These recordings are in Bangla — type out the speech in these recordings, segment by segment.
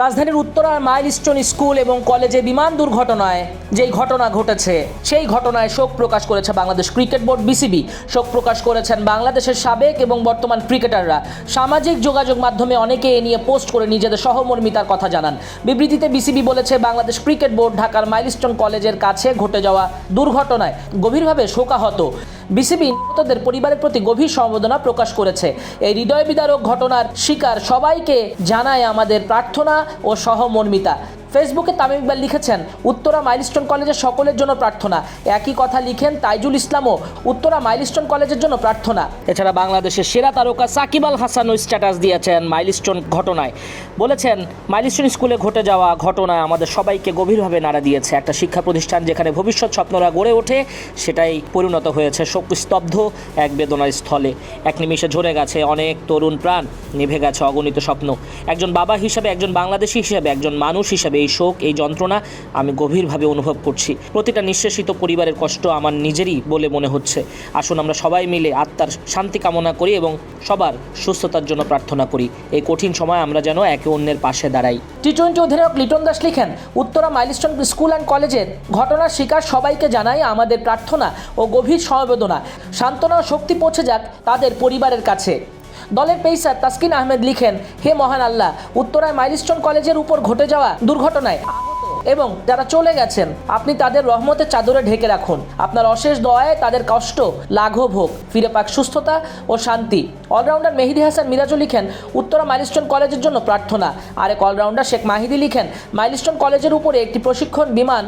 রাজধানীর উত্তরার মাইলস্টোন স্কুল এবং কলেজে বিমান দুর্ঘটনায় যেই ঘটনা ঘটেছে, সেই ঘটনায় শোক প্রকাশ করেছে বাংলাদেশ ক্রিকেট বোর্ড বিসিবি। শোক প্রকাশ করেছেন বাংলাদেশের সাবেক এবং বর্তমান ক্রিকেটাররা। সামাজিক যোগাযোগ মাধ্যমে অনেকে এ নিয়ে পোস্ট করে নিজেদের সহমর্মিতার কথা জানান। বিবৃতিতে বিসিবি বলেছে, বাংলাদেশ ক্রিকেট বোর্ড ঢাকার মাইলস্টোন কলেজের কাছে ঘটে যাওয়া দুর্ঘটনায় গভীরভাবে শোকাহত। বিসিবি নিহতদের পরিবারের প্রতি গভীর সমবেদনা প্রকাশ করেছে। এই হৃদয় বিদারক ঘটনার শিকার সবাইকে জানায় আমাদের প্রার্থনা ও সহমর্মিতা। ফেসবুকে তামিম ইকবাল লিখেছেন, উত্তরা মাইলস্টোন কলেজের সকলের জন্য প্রার্থনা। একই কথা লিখেন তাইজুল ইসলামও, উত্তরা মাইলস্টোন কলেজের জন্য প্রার্থনা। এছাড়া বাংলাদেশের সেরা তারকা সাকিব আল হাসানও স্ট্যাটাস দিয়েছেন মাইলস্টোন ঘটনায়। বলেছেন, মাইলস্টোন স্কুলে ঘটে যাওয়া ঘটনা আমাদের সবাইকে গভীরভাবে নাড়া দিয়েছে। একটা শিক্ষা প্রতিষ্ঠান যেখানে ভবিষ্যৎ স্বপ্নরা গড়ে ওঠে, সেটাই পরিণত হয়েছে শোকস্তব্ধ এক বেদনার স্থলে এক নিমিষে ঝরে গেছে অনেক তরুণ প্রাণ, নিভে গেছে অগণিত স্বপ্ন। একজন বাবা হিসাবে, একজন বাংলাদেশি হিসাবে, একজন মানুষ হিসাবে এই শোক, এই যন্ত্রণা আমি গভীরভাবে অনুভব করছি। প্রতিটা নিঃশেষিত পরিবারের কষ্ট আমার নিজেরই বলে মনে হচ্ছে। আসুন আমরা সবাই মিলে আত্মার শান্তি কামনা করি এবং সবার সুস্থতার জন্য প্রার্থনা করি। এই কঠিন সময় আমরা যেন একে অন্যের পাশে দাঁড়াই। টি টোয়েন্টি অধিনায়ক লিটন দাস লিখেন, উত্তরা মাইলস্টোন স্কুল অ্যান্ড কলেজের ঘটনার শিকার সবাইকে জানাই আমাদের প্রার্থনা ও গভীর সমবেদনা। সান্ত্বনা শক্তি পৌঁছে যাক তাদের পরিবারের কাছে। দলের পেসার তাসকিন আহমেদ লিখেন, হে মহান আল্লাহ, উত্তরায় মাইলস্টোন কলেজের উপর ঘটে যাওয়া দুর্ঘটনায় এবং যারা চলে গেছেন, আপনি তাদের রহমতের চাদরে ঢেকে রাখুন। আপনার অশেষ দয়ায় তাদের কষ্ট, লাঘব হোক। ফিরে পাক সুস্থতা ও শান্তি। অলরাউন্ডার মেহেদি হাসান মিরাজও লিখেন, উত্তরা মাইলস্টোন কলেজের জন্য প্রার্থনা। আরেক অলরাউন্ডার শেখ মাহিদি লিখেন, মাইলস্টোন কলেজের উপরে একটি প্রশিক্ষণ বিমান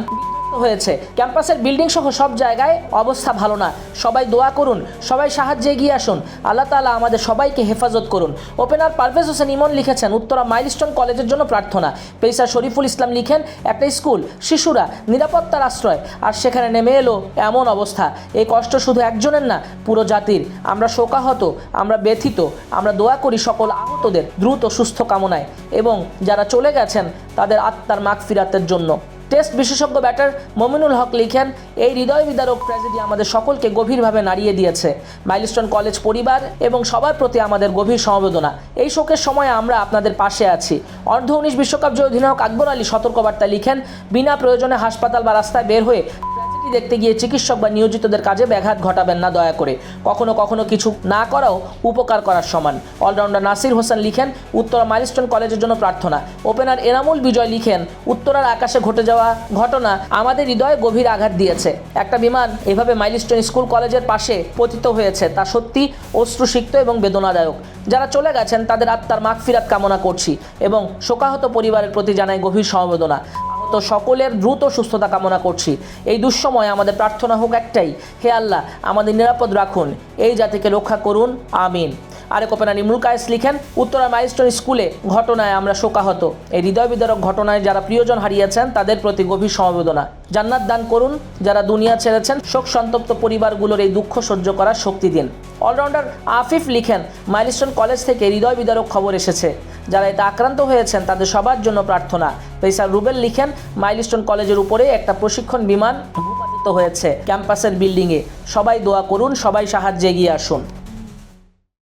হয়েছে। ক্যাম্পাসের বিল্ডিং সহ সব জায়গায় অবস্থা ভালো না। সবাই দোয়া করুন, সবাই সাহায্যে এগিয়ে আসুন। আল্লাহ তাআলা আমাদের সবাইকে হেফাজত করুন। ওপেনার পারভেজ হোসেন ইমন লিখেছেন, উত্তরা মাইলস্টোন কলেজের জন্য প্রার্থনা। পেসার শরীফুল ইসলাম লিখেন, একটা স্কুল, শিশুরা, নিরাপত্তার আশ্রয়। আর সেখানে নেমে এলো এমন অবস্থা। এই কষ্ট শুধু একজনের না, পুরো জাতির। আমরা শোকাহত, আমরা ব্যথিত। আমরা দোয়া করি সকল আহতদের দ্রুত সুস্থ কামনায়। এবং যারা চলে গেছেন, তাদের আত্মার মাগ ফিরাতের জন্য। টেস্ট বিশেষজ্ঞ ব্যাটার মমিনুল হক লিখেন, এই হৃদয় বিদারক ট্র্যাজেডি আমাদের সকলকে গভীরভাবে নাড়িয়ে দিয়েছে। মাইলস্টোন কলেজ পরিবার এবং সবার প্রতি আমাদের গভীর সমবেদনা। এই শোকের সময় আমরা আপনাদের পাশে আছি। অর্ধ উনিশ বিশ্বকাপ যে অধিনায়ক আকবর আলী সতর্কবার্তা লিখেন, বিনা প্রয়োজনে হাসপাতাল বা রাস্তায় বের হয়ে দেখতে গিয়ে চিকিৎসক বা নিয়োজিতদের কাজে ব্যাঘাত ঘটাবেন না, দয়া করে। কখনো কখনো কিছু না করাও উপকার করার সমান। অলরাউন্ডার নাসির হোসেন লিখেন, উত্তরা মাইলস্টোন কলেজের জন্য প্রার্থনা। ওপেনার এনামুল বিজয় লিখেন, উত্তরার আকাশে ঘটে যাওয়া ঘটনা আমাদের হৃদয়ে গভীর আঘাত দিয়েছে। একটা বিমান এভাবে মাইলস্টোন স্কুল কলেজের পাশে পতিত হয়েছে, তা সত্যি অশ্রুসিক্ত এবং বেদনাদায়ক। যারা চলে গেছেন, তাদের আত্মার মাগফিরাত কামনা করছি এবং শোকাহত পরিবারের প্রতি জানাই গভীর সমবেদনা। আহত সকলের দ্রুত সুস্থতা কামনা করছি। এই দুঃসময়ে আমাদের প্রার্থনা হোক একটাই, হে আল্লাহ, আমাদের নিরাপদ রাখুন, এই জাতিকে রক্ষা করুন, আমিন। আরেক ওপেনার ইমরুল কায়েস লিখেন উত্তরা মাইলস্টোন স্কুলে ঘটনায় আমরা শোকাহত। এই হৃদয় বিদারক ঘটনায় যারা প্রিয়জন হারিয়েছেন, তাদের প্রতি গভীর সমবেদনা। জান্নাত দান করুন, যারা দুনিয়া ছেড়েছেন শোক সন্তপ্ত পরিবারগুলোর এই দুঃখ সহ্য করার শক্তি দিন। অলরাউন্ডার আফিফ লিখেন, মাইলস্টোন কলেজ থেকে হৃদয় বিদারক খবর এসেছে। যারা এতে আক্রান্ত হয়েছেন, তাদের সবার জন্য প্রার্থনা। পেসার রুবেল লিখেন, মাইলস্টোন কলেজের উপরে একটা প্রশিক্ষণ বিমান হয়েছে ক্যাম্পাসের বিল্ডিংয়ে। সবাই দোয়া করুন, সবাই সাহায্যে এগিয়ে আসুন।